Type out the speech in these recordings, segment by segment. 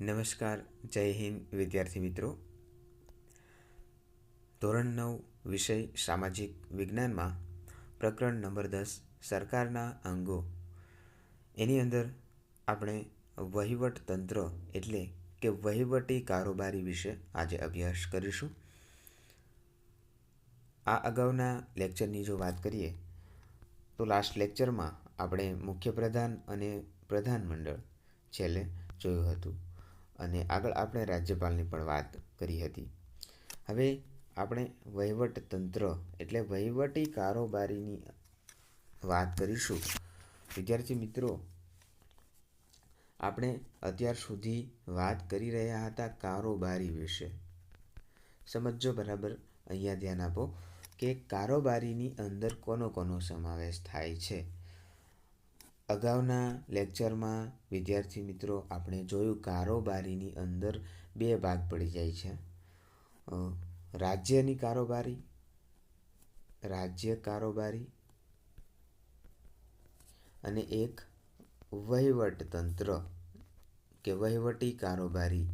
નમસ્કાર, જય હિન્દ વિદ્યાર્થી મિત્રો. ધોરણ નવ, વિષય સામાજિક વિજ્ઞાનમાં, પ્રકરણ નંબર દસ, સરકારના અંગો. એની અંદર આપણે વહીવટ તંત્ર એટલે કે વહીવટી કારોબારી વિશે આજે અભ્યાસ કરીશું. આ અગાઉના લેક્ચરની જો વાત કરીએ, તો લાસ્ટ લેક્ચરમાં આપણે મુખ્ય પ્રધાન અને પ્રધાનમંડળ છેલ્લે જોયું હતું. અને આગળ આપણે રાજ્યપાલની પણ વાત કરી હતી. હવે આપણે વહીવટ તંત્ર એટલે વહીવટી કારોબારીની વાત કરીશું. વિદ્યાર્થી મિત્રો, આપણે અત્યાર સુધી વાત કરી રહ્યા હતા કારોબારી વિશે. સમજો બરાબર? અહીંયા ધ્યાન આપો કે કારોબારીની અંદર કોનો કોનો સમાવેશ થાય છે? અગાઉના લેક્ચરમાં વિદ્યાર્થી મિત્રો આપણે જોયું કારોબારીની અંદર બે ભાગ પડી જાય છે. રાજ્યની કારોબારી, રાજ્ય કારોબારી અને એક વહીવટ તંત્ર કે વહીવટી કારોબારી.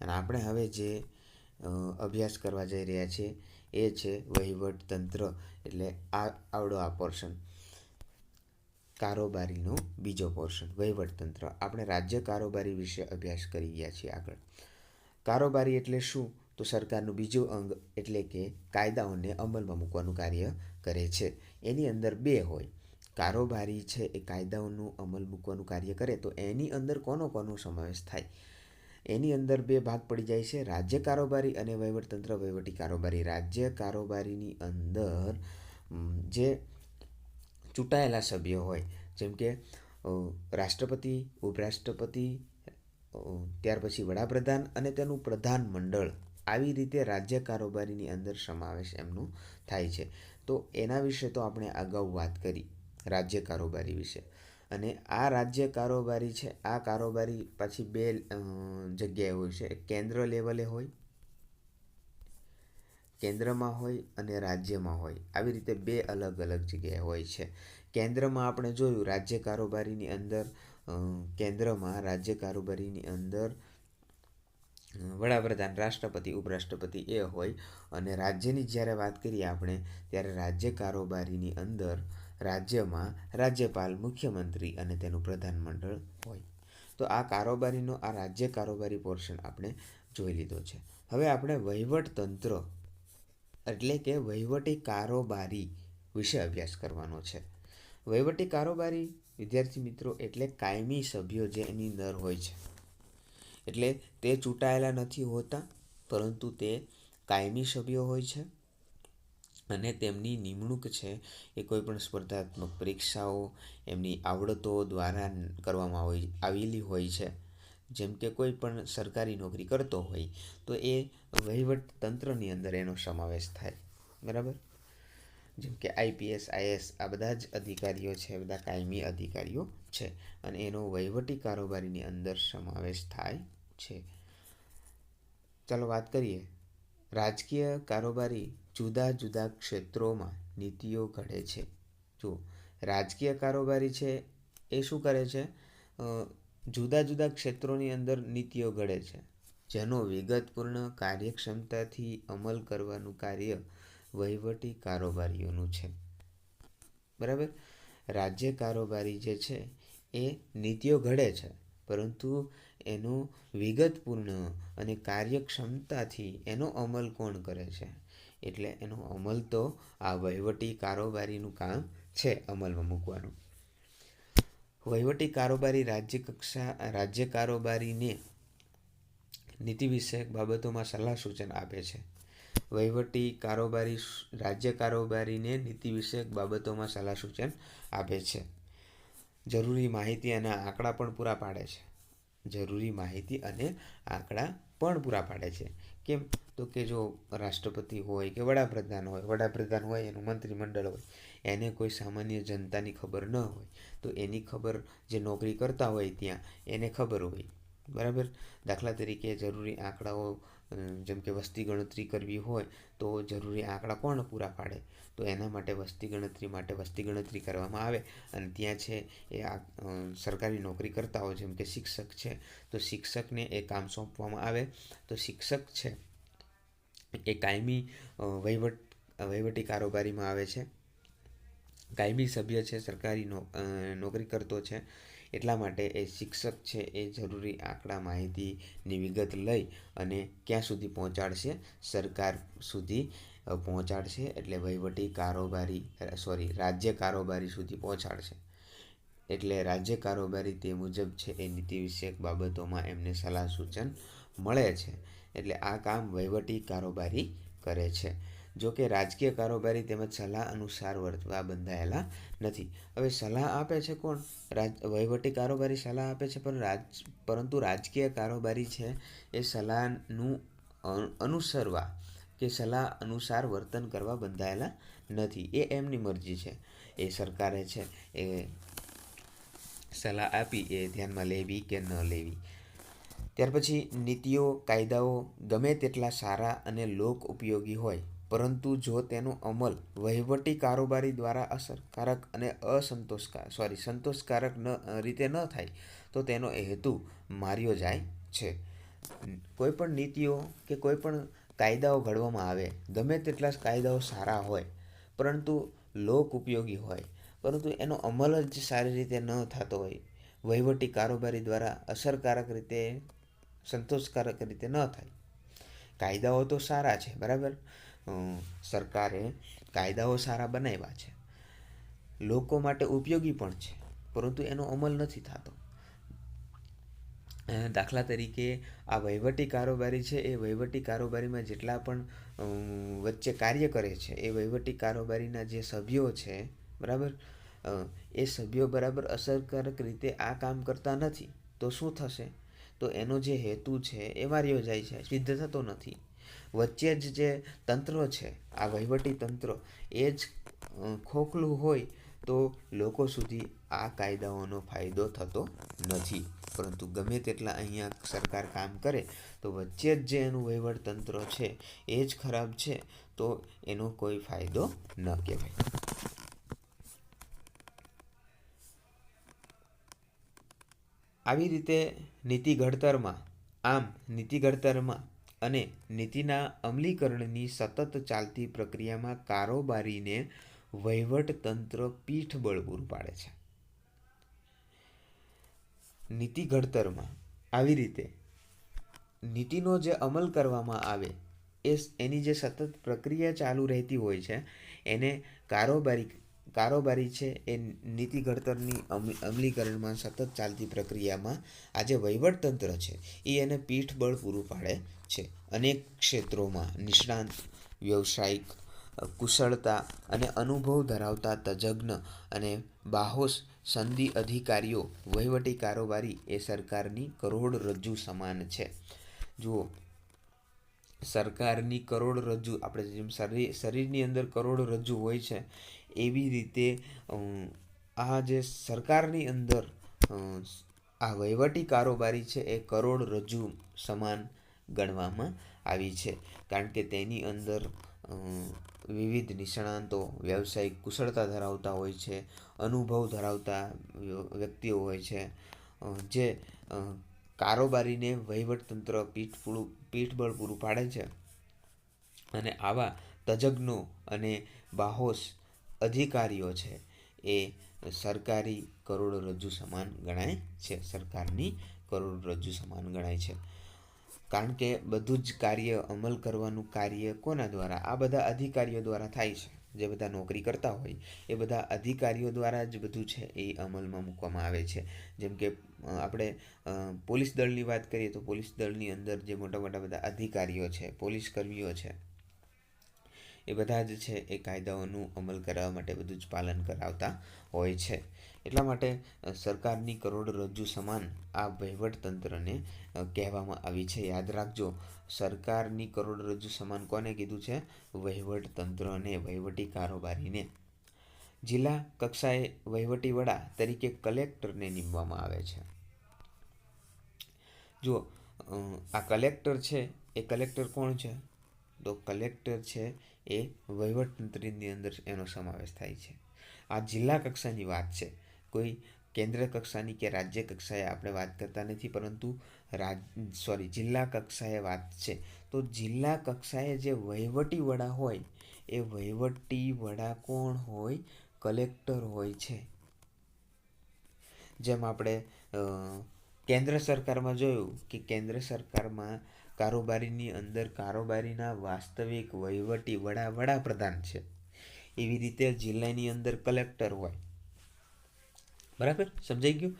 અને આપણે હવે જે અભ્યાસ કરવા જઈ રહ્યા છીએ એ છે વહીવટ તંત્ર એટલે આ આવડો આ પોર્શન કારોબારીનો બીજો પોર્શન વહીવટ તંત્ર આપણે રાજ્ય કારોબારી વિશે અભ્યાસ કરી ગયા છીએ આગળ. કારોબારી એટલે શું? તો સરકારનું બીજું અંગ એટલે કે કાયદાઓને અમલમાં મૂકવાનું કાર્ય કરે છે. એની અંદર બે હોય. કારોબારી છે એ કાયદાઓનું અમલ મૂકવાનું કાર્ય કરે તો એની અંદર કોનો કોનો સમાવેશ થાય? એની અંદર બે ભાગ પડી જાય છે. રાજ્ય કારોબારી અને વહીવટતંત્ર. વહીવટી કારોબારી રાજ્ય કારોબારીની અંદર જે ચૂંટાયેલા સભ્યો હોય, જેમ કે રાષ્ટ્રપતિ, ઉપરાષ્ટ્રપતિ ત્યાર પછી વડાપ્રધાન અને તેનું પ્રધાન મંડળ, આવી રીતે રાજ્ય કારોબારીની અંદર સમાવેશ એમનું થાય છે. તો એના વિશે તો આપણે અગાઉ વાત કરી, રાજ્ય કારોબારી વિશે. અને આ રાજ્ય કારોબારી છે, આ કારોબારી પછી બે જગ્યાએ હોય છે. કેન્દ્ર લેવલે હોય, કેન્દ્રમાં હોય અને રાજ્યમાં હોય. આવી રીતે બે અલગ અલગ જગ્યાએ હોય છે. કેન્દ્રમાં આપણે જોયું, રાજ્ય કારોબારીની અંદર કેન્દ્રમાં રાજ્ય કારોબારીની અંદર વડાપ્રધાન, રાષ્ટ્રપતિ, ઉપરાષ્ટ્રપતિ એ હોય. અને રાજ્યની જ્યારે વાત કરીએ આપણે, ત્યારે રાજ્ય કારોબારીની અંદર રાજ્યમાં રાજ્યપાલ, મુખ્યમંત્રી અને તેનું પ્રધાનમંડળ હોય. તો આ કારોબારીનો, આ રાજ્ય કારોબારી પોર્શન આપણે જોઈ લીધો છે. હવે આપણે વહીવટ તંત્ર એટલે કે વહીવટી કારોબારી વિશે અભ્યાસ કરવાનો છે. વહીવટી કારોબારી, વિદ્યાર્થી મિત્રો, એટલે કાયમી સભ્યો જે એની અંદર હોય છે. એટલે તે ચૂંટાયેલા નથી હોતા, પરંતુ તે કાયમી સભ્યો હોય છે. અને તેમની નિમણૂક છે એ કોઈપણ સ્પર્ધાત્મક પરીક્ષાઓ એમની આવડતો દ્વારા કરવામાં હોય, આવેલી હોય છે. જેમ કે કોઈ પણ સરકારી નોકરી કરતો હોય, તો એ વહીવટ તંત્રની અંદર એનો સમાવેશ થાય. બરાબર? જેમ કે આઈપીએસ આઈએસ આ બધા જ અધિકારીઓ છે, બધા કાયમી અધિકારીઓ છે અને એનો વહીવટી કારોબારીની અંદર સમાવેશ થાય છે. ચાલો વાત કરીએ. રાજકીય કારોબારી જુદા જુદા ક્ષેત્રોમાં નીતિઓ ઘડે છે. જો રાજકીય કારોબારી છે, એ શું કરે છે? જુદા જુદા ક્ષેત્રોની અંદર નીતિઓ ઘડે છે, જેનો વિગતપૂર્ણ કાર્યક્ષમતાથી અમલ કરવાનું કાર્ય વહીવટી કારોબારીઓનું છે. બરાબર? રાજ્ય કારોબારી જે છે, એ નીતિઓ ઘડે છે, પરંતુ એનો વિગતપૂર્ણ અને કાર્યક્ષમતાથી એનો અમલ કોણ કરે છે? એટલે એનો અમલ તો આ વહીવટી કારોબારીનું કામ છે અમલમાં મૂકવાનું. વહીવટી કારોબારી રાજ્ય કક્ષા, રાજ્ય કારોબારીને નીતિ વિષયક બાબતોમાં સલાહ સૂચન આપે છે. વહીવટી કારોબારી રાજ્ય કારોબારીને નીતિ વિષયક બાબતોમાં સલાહ સૂચન આપે છે. જરૂરી માહિતી અને આંકડા પણ પૂરા પાડે છે. જરૂરી માહિતી અને આંકડા પણ પૂરા પાડે છે. કેમ? તો કે જો રાષ્ટ્રપતિ હોય કે વડાપ્રધાન હોય વડાપ્રધાન હોય, એનું મંત્રીમંડળ હોય, એને કોઈ સામાન્ય જનતાની ખબર ન હોય, તો એની ખબર જે નોકરી કરતા હોય ત્યાં, એને ખબર હોય. બરાબર? દાખલા તરીકે જરૂરી આંકડાઓ જેમ કે વસ્તી ગણતરી કરવી હોય, તો જરૂરી આંકડા કોણ પૂરા પાડે? તો એના માટે વસ્તી ગણતરી માટે વસ્તી ગણતરી કરવામાં આવે અને ત્યાં છે એ આ સરકારી નોકરી કરતા હોય જેમ કે શિક્ષક છે, તો શિક્ષકને એ કામ સોંપવામાં આવે. તો શિક્ષક છે એ કાયમી વહીવટ વહીવટી કારોબારીમાં આવે છે. કાયમી સભ્ય છે, સરકારી નોકરી કરતો છે. એટલા માટે એ શિક્ષક છે, એ જરૂરી આંકડા માહિતીની વિગત લઈ અને ક્યાં સુધી પહોંચાડશે? સરકાર સુધી પહોંચાડશે એટલે વહીવટી કારોબારી, સોરી, રાજ્ય કારોબારી સુધી પહોંચાડશે. એટલે રાજ્ય કારોબારી તે મુજબ છે એ નીતિ વિષયક બાબતોમાં એમને સલાહ સૂચન મળે છે. એટલે આ કામ વહીવટી કારોબારી કરે છે. જો કે રાજકીય કારોબારી તેમજ સલાહ અનુસાર વર્તવા બંધાયેલા નથી. હવે સલાહ આપે છે કોણ? રાજ, વહીવટી કારોબારી સલાહ આપે છે, પણ રાજ, પરંતુ રાજકીય કારોબારી છે એ સલાહનું અનુસરવા કે સલાહ અનુસાર વર્તન કરવા બંધાયેલા નથી. એ એમની મરજી છે. એ સરકારે છે એ સલાહ આપી, એ ધ્યાનમાં લેવી કે ન લેવી. ત્યાર પછી નીતિઓ, કાયદાઓ ગમે તેટલા સારા અને લોક ઉપયોગી હોય, પરંતુ જો તેનો અમલ વહીવટી કારોબારી દ્વારા અસરકારક અને અસંતોષકાર સોરી સંતોષકારક ન, રીતે ન થાય, તો તેનો હેતુ માર્યો જાય છે. કોઈપણ નીતિઓ કે કોઈ પણ કાયદાઓ ઘડવામાં આવે, ગમે તેટલા કાયદાઓ સારા હોય, પરંતુ લોક ઉપયોગી હોય, પરંતુ એનો અમલ જ સારી રીતે ન થતો હોય, વહીવટી કારોબારી દ્વારા અસરકારક રીતે સંતોષકારક રીતે ન થાય. કાયદાઓ તો સારા છે, બરાબર? સરકારે કાયદાઓ સારા બનાવ્યા છે. લોકો માટે ઉપયોગી પણ છે, પરંતુ એનો અમલ નથી થતો. દાખલા તરીકે આ વહીવટી કારોબારી છે, એ વહીવટી કારોબારીમાં જેટલા પણ વચ્ચે કાર્ય કરે છે, એ વહીવટી કારોબારીના જે સભ્યો છે, બરાબર? એ સભ્યો બરાબર અસરકારક રીતે આ કામ કરતા નથી, તો શું થશે? તો એનો જે હેતુ છે એ માર્યો જાય છે, સિદ્ધ થતો નથી. વચ્ચે જ જે તંત્ર છે, આ વહીવટી તંત્ર, એ જ ખોખલું હોય તો લોકો સુધી આ કાયદાઓનો ફાયદો થતો નથી. પરંતુ ગમે તેટલા અહીંયા સરકાર કામ કરે, તો વચ્ચે જ જે એનું વહીવટ તંત્ર છે, એ જ ખરાબ છે, તો એનો કોઈ ફાયદો ન કહેવાય. આવી રીતે નીતિ ઘડતરમાં, આમ નીતિ ઘડતરમાં અને નીતિના અમલીકરણની સતત ચાલતી પ્રક્રિયામાં કારોબારીને વહીવટતંત્ર પીઠબળ પૂરું પાડે છે. નીતિ ઘડતરમાં આવી રીતે નીતિનો જે અમલ કરવામાં આવે, એ એની જે સતત પ્રક્રિયા ચાલુ રહેતી હોય છે, એને કારોબારી કારોબારી છે એ નીતિ ઘડતરની અમ- અમલીકરણમાં સતત ચાલતી પ્રક્રિયામાં આજે વહીવટતંત્ર છે. એ એને પીઠબળ પૂરું પાડે છે. અનેક ક્ષેત્રોમાં નિષ્ણાંત, વ્યવસાયિક, કુશળતા અને અનુભવ ધરાવતા તજજ્ઞ અને બાહોશ સંધિ અધિકારીઓ વહીવટી કારોબારી એ સરકારની કરોડરજ્જુ સમાન છે. જુઓ, સરકારની કરોડરજ્જુ આપણે જેમ શરીર શરીરની અંદર કરોડરજ્જુ હોય છે એવી રીતે આ જે સરકારની અંદર આ વહીવટી કારોબારી છે એ કરોડરજ્જુ સમાન ગણવામાં આવી છે. કારણ કે તેની અંદર વિવિધ નિષ્ણાંતો, વ્યવસાયિક કુશળતા ધરાવતા હોય છે, અનુભવ ધરાવતા વ્યક્તિઓ હોય છે જે કારોબારીને વહીવટતંત્ર પીઠ પૂરું, પીઠબળ પૂરું પાડે છે. અને આવા તજજ્ઞો અને બાહોશ અધિકારીઓ છે, એ સરકારી કરોડરજ્જુ સમાન ગણાય છે, સરકારની કરોડરજ્જુ સમાન ગણાય છે. કારણ કે બધું જ કાર્ય અમલ કરવાનું કાર્ય કોના દ્વારા? આ બધા અધિકારીઓ દ્વારા થાય છે. જે બધા નોકરી કરતા હોય, એ બધા અધિકારીઓ દ્વારા જ બધું છે એ અમલમાં મૂકવામાં આવે છે. જેમ કે આપણે પોલીસ દળની વાત કરીએ તો પોલીસ દળની અંદર જે મોટા મોટા બધા અધિકારીઓ છે, પોલીસ કર્મીઓ છે એ બધા જ છે એ કાયદાઓનું અમલ કરાવવા માટે બધું જ પાલન કરાવતા હોય છે. એટલા માટે સરકારની કરોડરજ્જુ સમાન આ વહીવટતંત્રને કહેવામાં આવી છે. યાદ રાખજો, સરકારની કરોડરજ્જુ સમાન કોને કીધું છે? વહીવટતંત્રને વહીવટી કારોબારીને. જિલ્લા કક્ષાએ વહીવટી વડા તરીકે કલેક્ટરને નીમવામાં આવે છે. જો આ કલેક્ટર છે, એ કલેક્ટર કોણ છે? તો કલેક્ટર છે એ વહીવટતંત્રની અંદર એનો સમાવેશ થાય છે. આ જિલ્લા કક્ષાની વાત છે. કોઈ કેન્દ્ર કક્ષાની કે રાજ્ય કક્ષાએ આપણે વાત કરતા નથી, પરંતુ રાજ, સોરી, જિલ્લા કક્ષાએ વાત છે. તો જિલ્લા કક્ષાએ જે વહીવટી વડા હોય, એ વહીવટી વડા કોણ હોય? કલેક્ટર હોય છે. જેમ આપણે કેન્દ્ર સરકારમાં જોયું કે કેન્દ્ર સરકારમાં કારોબારીની અંદર કારોબારીના વાસ્તવિક વહીવટી વડા વડાપ્રધાન છે. એવી રીતે જિલ્લાની અંદર કલેક્ટર હોય. બરાબર? સમજાઈ ગયું?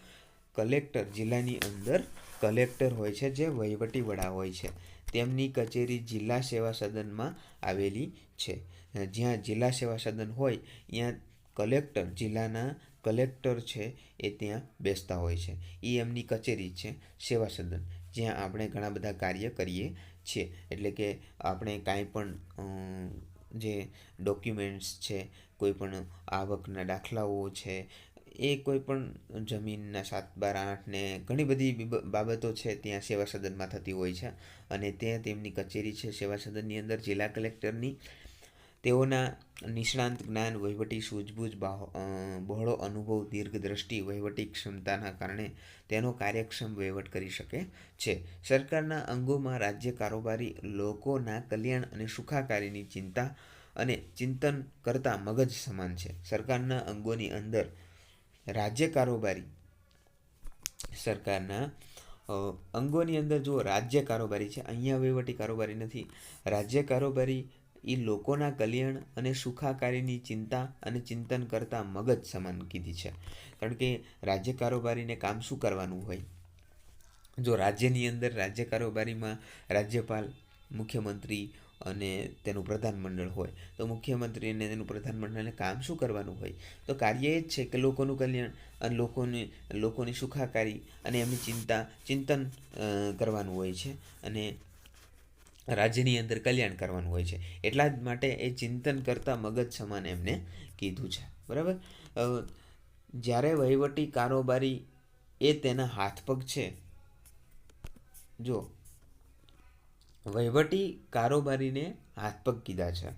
કલેક્ટર, જિલ્લાની અંદર કલેક્ટર હોય છે, જે વહીવટી વડા હોય છે. તેમની કચેરી જિલ્લા સેવા સદનમાં આવેલી છે. જ્યાં જિલ્લા સેવા સદન હોય, ત્યાં કલેક્ટર, જિલ્લાના કલેક્ટર છે એ ત્યાં બેસતા હોય છે. એ એમની કચેરી છે, સેવા સદન. જ્યાં આપણે ઘણા બધા કાર્ય કરીએ છીએ. એટલે કે આપણે કાંઈ પણ જે ડોક્યુમેન્ટ્સ છે, કોઈ પણ આવકના દાખલાઓ છે, એ કોઈ પણ જમીનના સાત બાર આઠને ઘણી બધી બાબતો છે ત્યાં સેવા સદનમાં થતી હોય છે. અને તે તેમની કચેરી છે સેવા સદનની અંદર જિલ્લા કલેક્ટરની તેઓના નિષ્ણાંત જ્ઞાન, વહીવટી, સૂઝબૂઝ બહોળો અનુભવ, દીર્ઘદ્રષ્ટિ, વહીવટી ક્ષમતાના કારણે તેનો કાર્યક્ષમ વહીવટ કરી શકે છે. સરકારના અંગોમાં રાજ્ય કારોબારી લોકોના કલ્યાણ અને સુખાકારીની ચિંતા અને ચિંતન કરતા મગજ સમાન છે. સરકારના અંગોની અંદર રાજ્ય કારોબારી સરકારના અંગોની અંદર જો રાજ્ય કારોબારી છે. અહીંયા વહીવટી કારોબારી નથી. રાજ્ય કારોબારી એ લોકોના કલ્યાણ અને સુખાકારીની ચિંતા અને ચિંતન કરતા મગજ સમાન કીધી છે. કારણ કે રાજ્ય કારોબારીને કામ શું કરવાનું હોય? જો રાજ્યની અંદર રાજ્ય કારોબારીમાં રાજ્યપાલ, મુખ્યમંત્રી અને તેનું પ્રધાનમંડળ હોય, તો મુખ્યમંત્રી અને તેનું પ્રધાનમંડળને કામ શું કરવાનું હોય? તો કાર્ય એ જ છે કે લોકોનું કલ્યાણ અને લોકોની લોકોની સુખાકારી અને એમની ચિંતા, ચિંતન કરવાનું હોય છે. અને રાજ્યની અંદર કલ્યાણ કરવાનું હોય છે. એટલા જ માટે એ ચિંતન કરતાં મગજ સમાન એમને કીધું છે. બરાબર? જ્યારે વહીવટી કારોબારી એ તેના હાથ પગ છે, જો, વહીવટી કારોબારીને હાથ પગ કીધા છે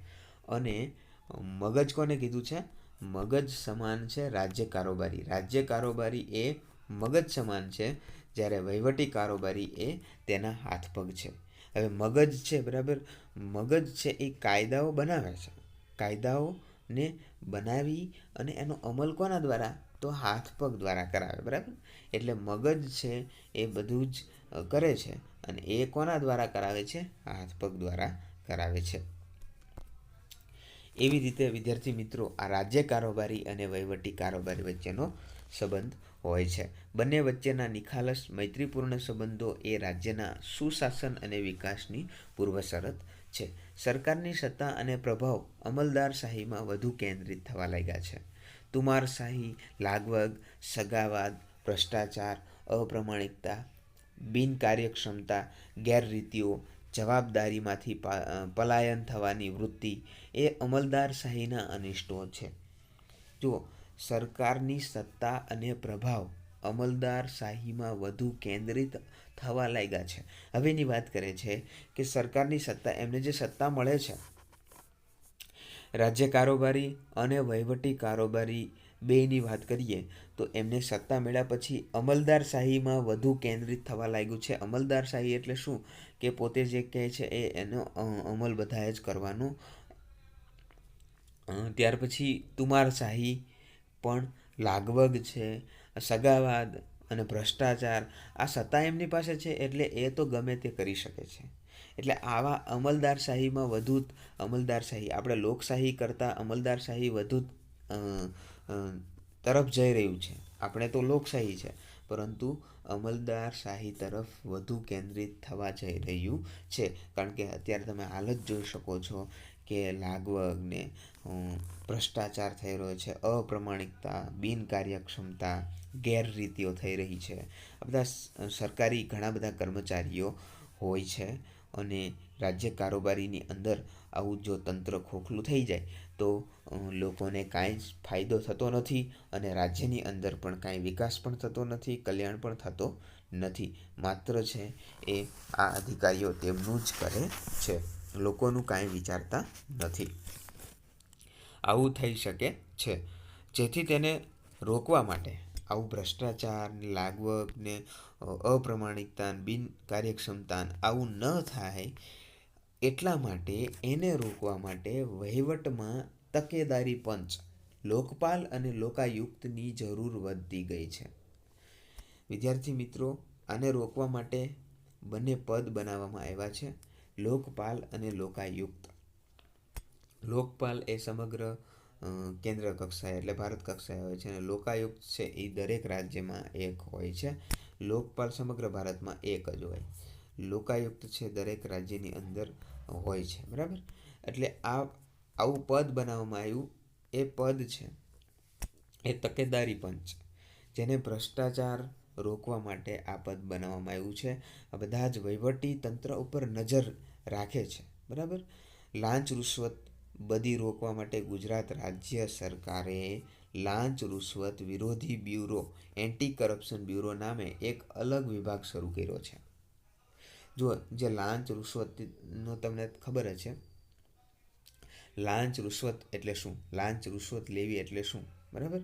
અને મગજ કોને કીધું છે? મગજ સમાન છે રાજ્ય કારોબારી. રાજ્ય કારોબારી એ મગજ સમાન છે જ્યારે વહીવટી કારોબારી એ તેના હાથ પગ છે. હવે મગજ છે, બરાબર? મગજ છે એ કાયદાઓ બનાવે છે. કાયદાઓને બનાવી અને એનો અમલ કોના દ્વારા? તો હાથ પગ દ્વારા કરાવે, બરાબર? એટલે મગજ છે એ બધું જ કરે છે અને એ કોના દ્વારા કરાવે છે? હાથ પગ દ્વારા કરાવે છે. એવી રીતે વિદ્યાર્થી મિત્રો આ રાજ્ય કારોબારી અને વહીવટી કારોબારી વચ્ચેનો સંબંધ હોય છે. બંને વચ્ચેના નિખાલસ મૈત્રીપૂર્ણ સંબંધો એ રાજ્યના સુશાસન અને વિકાસની પૂર્વશરત છે. સરકારની સત્તા અને પ્રભાવ અમલદારશાહીમાં વધુ કેન્દ્રિત થવા લાગ્યા છે. તુમારશાહી લાગવગ, સગાવાદ, ભ્રષ્ટાચાર, અપ્રમાણિકતા, બિનકાર્યક્ષમતા, ગેરરીતિઓ, જવાબદારીમાંથી પલાયન થવાની વૃત્તિ એ અમલદારશાહીના અનિષ્ટો છે. જો સરકારની સત્તા અને પ્રભાવ અમલદારશાહીમાં વધુ કેન્દ્રિત થવા લાગ્યા છે. હવેની વાત કરે છે કે સરકારની સત્તા, એમને જે સત્તા મળે છે, રાજ્ય કારોબારી અને વહીવટી કારોબારી બેની વાત કરીએ, તો એમને સત્તા મળ્યા પછી અમલદારશાહીમાં વધુ કેન્દ્રિત થવા લાગ્યું છે. અમલદારશાહી એટલે શું? કે પોતે જે કહે છે એ એનો અમલ બધાએ જ કરવાનો. ત્યાર પછી તુમારશાહી પણ લાગવગ છે, સગાવાદ અને ભ્રષ્ટાચાર આ સત્તા એમની પાસે છે એટલે એ તો ગમે તે કરી શકે છે. એટલે આવા અમલદારશાહીમાં વધુ અમલદારશાહી, આપણે લોકશાહી કરતાં અમલદારશાહી વધુ તરફ જઈ રહ્યું છે. આપણે તો લોકશાહી છે, પરંતુ અમલદારશાહી તરફ વધુ કેન્દ્રિત થવા જઈ રહ્યું છે. કારણ કે અત્યારે તમે હાલ જ જોઈ શકો છો કે લાગવગને ભ્રષ્ટાચાર થઈ રહ્યો છે, અપ્રમાણિકતા, બિનકાર્યક્ષમતા, ગેરરીતિઓ થઈ રહી છે. આ બધા સરકારી ઘણા બધા કર્મચારીઓ હોય છે અને રાજ્ય કારોબારીની અંદર આવું જો તંત્ર ખોખલું થઈ જાય, તો લોકોને કાંઈ જ ફાયદો થતો નથી અને રાજ્યની અંદર પણ કાંઈ વિકાસ પણ થતો નથી, કલ્યાણ પણ થતો નથી. માત્ર છે એ આ અધિકારીઓ તેમનું જ કરે છે, લોકોનું કાંઈ વિચારતા નથી. આવું થઈ શકે છે. જેથી તેને રોકવા માટે આવું ભ્રષ્ટાચાર લાગવગ ને અપ્રમાણિકતા બિન કાર્યક્ષમતા આવું ન થાય એટલા માટે એને રોકવા માટે વહીવટમાં તકેદારી પંચ, લોકપાલ અને લોકાયુક્તની જરૂર વધતી ગઈ છે. વિદ્યાર્થી મિત્રો, આને રોકવા માટે બંને પદ બનાવવામાં આવ્યા છે, લોકપાલ અને લોકાયુક્ત. લોકપાલ એ સમગ્ર કેન્દ્ર કક્ષાએ એટલે ભારત કક્ષાએ હોય છે અને લોકાયુક્ત છે એ દરેક રાજ્યમાં એક હોય છે. લોકપાલ સમગ્ર ભારતમાં એક જ હોય. લોકાયુક્ત છે દરેક રાજ્યની અંદર હોય છે. બરાબર? એટલે આ, આવું પદ બનાવવામાં આવ્યું. એ પદ છે, એ તકેદારી પંચ જેને ભ્રષ્ટાચાર રોકવા માટે આ પદ બનાવવામાં આવ્યું છે. આ બધા જ વહીવટી તંત્ર ઉપર નજર રાખે છે. બરાબર? લાંચ રૂશ્વત બધી રોકવા માટે ગુજરાત રાજ્ય સરકારે લાંચ રૂશ્વત વિરોધી બ્યુરો એન્ટી કરપ્શન બ્યુરો નામે એક અલગ વિભાગ શરૂ કર્યો છે. જો જે લાંચ રૂશ્વતનો તમને ખબર જ છે. લાંચ રૂશ્વત એટલે શું? લાંચ રૂશ્વત લેવી એટલે શું? બરાબર?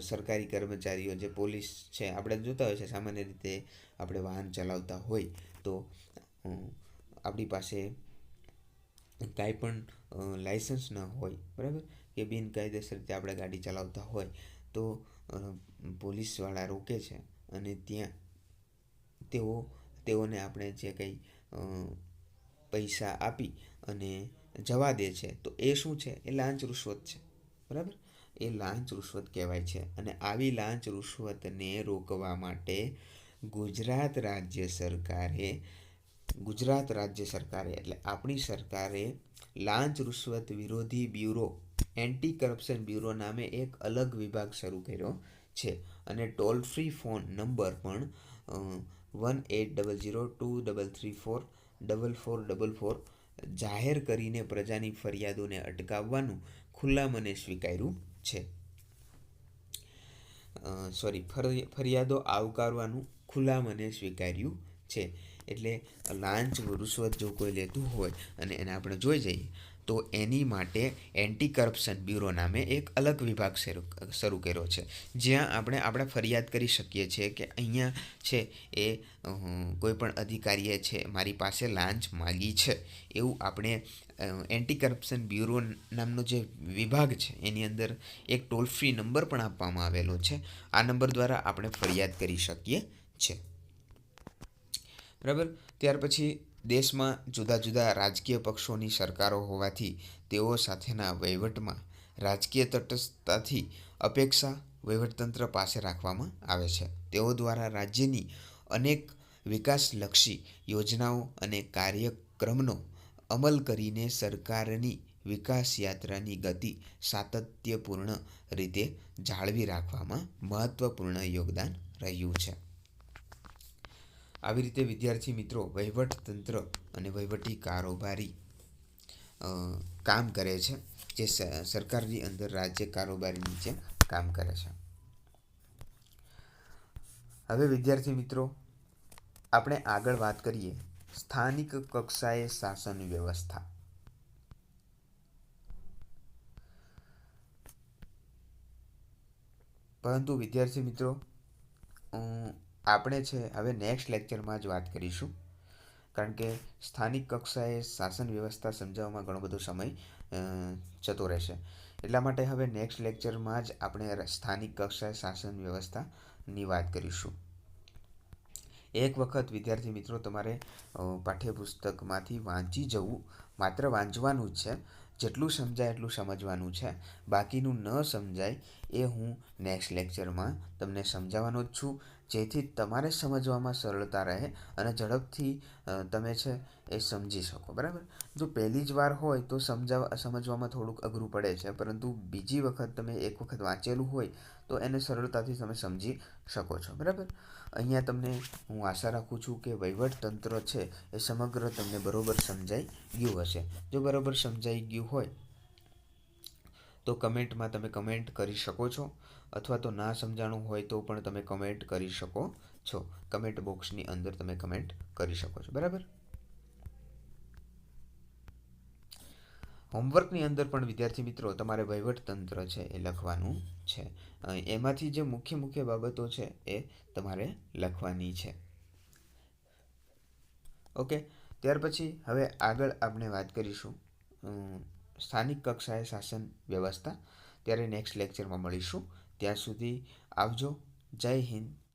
સરકારી કર્મચારીઓ, જે પોલીસ છે, આપણે જોતા હોય છે, સામાન્ય રીતે આપણે વાહન ચલાવતા હોય તો આપણી પાસે કાંઈ પણ લાઇસન્સ ન હોય, બરાબર? કે બિનકાયદેસર રીતે આપણે ગાડી ચલાવતા હોય, તો પોલીસવાળા રોકે છે અને ત્યાં તેઓ, તેઓને આપણે જે કંઈ પૈસા આપી અને જવા દે છે, તો એ શું છે? એ લાંચ રૂશ્વત છે, બરાબર? એ લાંચ રૂશ્વત કહેવાય છે અને આવી લાંચ રૂશ્વતને રોકવા માટે ગુજરાત રાજ્ય સરકારે ગુજરાત રાજ્ય સરકારે એટલે આપણી સરકારે લાંચ રૂશ્વત વિરોધી બ્યુરો એન્ટી કરપ્શન બ્યુરો નામે એક અલગ વિભાગ શરૂ કર્યો છે અને ટોલ ફ્રી ફોન નંબર પણ one eight double zero two double three four double four double four જાહેર કરીને પ્રજાની ફરિયાદોને અટકાવવાનું ખુલ્લા મને સ્વીકાર્યું છે. સોરી ફરિયાદો આવકારવાનું ખુલ્લા મને સ્વીકાર્યું છે. એટલે લાંચ રૂશ્વત જો કોઈ લેતું હોય અને એને આપણે જોઈ જઈએ, તો એની માટે એન્ટી કરપ્શન બ્યુરો નામે એક અલગ વિભાગ શરૂ કર્યો છે. જ્યાં આપણે આપણે ફરિયાદ કરી શકીએ છીએ કે અહીંયા છે એ કોઈ પણ અધિકારીએ છે, મારી પાસે લાંચ માગી છે. એવું આપણે એન્ટી કરપ્શન બ્યુરો નામનો જે વિભાગ છે, એની અંદર એક ટોલ ફ્રી નંબર પણ આપવામાં આવેલો છે. આ નંબર દ્વારા આપણે ફરિયાદ કરી શકીએ છીએ. બરાબર? ત્યાર પછી દેશમાં જુદા જુદા રાજકીય પક્ષોની સરકારો હોવાથી તેઓ સાથેના વહીવટમાં રાજકીય તટસ્થતાથી અપેક્ષા વહીવટતંત્ર પાસે રાખવામાં આવે છે. તેઓ દ્વારા રાજ્યની અનેક વિકાસલક્ષી યોજનાઓ અને કાર્યક્રમનો અમલ કરીને સરકારની વિકાસ યાત્રાની ગતિ સાતત્યપૂર્ણ રીતે જાળવી રાખવામાં મહત્ત્વપૂર્ણ યોગદાન રહ્યું છે. આવી રીતે વિદ્યાર્થી મિત્રો વહીવટતંત્ર અને વહીવટી કારોબારી કામ કરે છે, જે સરકારની અંદર રાજ્ય કારોબારી નીચે કામ કરે છે. હવે વિદ્યાર્થી મિત્રો, આપણે આગળ વાત કરીએ સ્થાનિક કક્ષાએ શાસન વ્યવસ્થા. પરંતુ વિદ્યાર્થી મિત્રો આપણે છે હવે નેક્સ્ટ લેક્ચરમાં જ વાત કરીશું. કારણ કે સ્થાનિક કક્ષાએ શાસન વ્યવસ્થા સમજાવવામાં ઘણો બધો સમય જતો રહેશે. એટલા માટે હવે નેક્સ્ટ લેક્ચરમાં જ આપણે સ્થાનિક કક્ષાએ શાસન વ્યવસ્થાની વાત કરીશું. એક વખત, વિદ્યાર્થી મિત્રો, તમારે પાઠ્યપુસ્તકમાંથી વાંચી જવું માત્ર વાંચવાનું જ છે. જેટલું સમજાય એટલું સમજવાનું છે. બાકીનું ન સમજાય એ હું નેક્સ્ટ લેક્ચરમાં તમને સમજાવવાનો જ છું. જેથી તમારે સમજવામાં સરળતા રહે અને ઝડપથી તમે છે એ સમજી શકો, બરાબર? જો પહેલી જ વાર હોય તો સમજાવવા સમજવામાં થોડુંક અઘરું પડે છે, પરંતુ બીજી વખત તમે એક વખત વાંચેલું હોય તો એને સરળતાથી તમે સમજી શકો છો, બરાબર? અહીંયા તમને હું આશા રાખું છું કે વહીવટતંત્ર છે એ સમગ્ર તમને બરાબર સમજાઈ ગયું હશે. જો બરાબર સમજાઈ ગયું હોય તો કમેન્ટમાં તમે કમેન્ટ કરી શકો છો. અથવા તો ના સમજાણું હોય તો પણ તમે કમેન્ટ કરી શકો છો. કમેન્ટ બોક્સની અંદર તમે કમેન્ટ કરી શકો છો. બરાબર? હોમવર્કની અંદર પણ વિદ્યાર્થી મિત્રો, તમારે વહીવટતંત્ર છે એ લખવાનું છે. એમાંથી જે મુખ્ય મુખ્ય બાબતો છે એ તમારે લખવાની છે. ઓકે? ત્યાર પછી હવે આગળ આપણે વાત કરીશું. સ્થાનિક કક્ષાએ શાસન વ્યવસ્થા. ત્યારે નેક્સ્ટ લેક્ચરમાં મળીશું. ત્યાં સુધી આવજો. જય હિન્દ.